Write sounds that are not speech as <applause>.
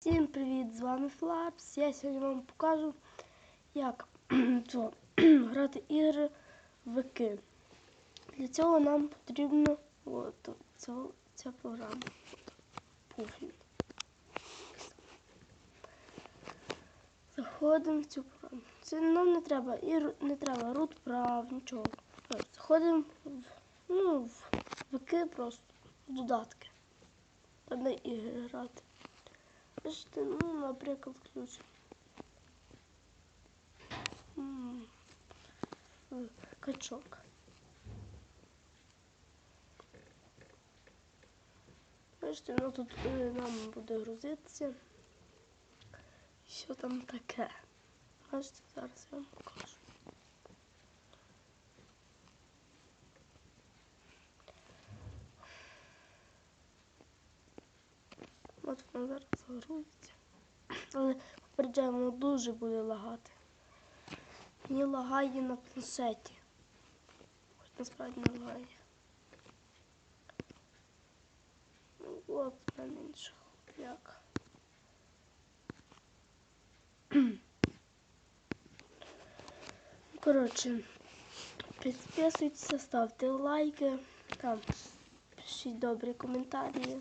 Всім привіт! З вами Флапс. Я сьогодні вам покажу, як <clears throat> то, <clears throat> грати ігри в ВК. Для цього нам потрібно от, ця, ця програма. Пуфін. Заходимо в цю програму. Це нам не треба і не треба root прав, нічого. Заходимо в, ну, в ВК просто в додатки. Та не ігри грати. Бачите, ну, наприклад, ключ. Качок. Бачите, ну тут е, нам буде грузитися. І що там таке? Бачите, зараз я вам. От воно зараз загрузиться. Але попереджаю, воно дуже буде лагати. Мені лагає на планшеті. Хоч насправді не лагає. Ну, от мене інший хлоп'як. <clears throat> Коротше, підписуйтеся, ставте лайки, там пишіть добрі коментарі.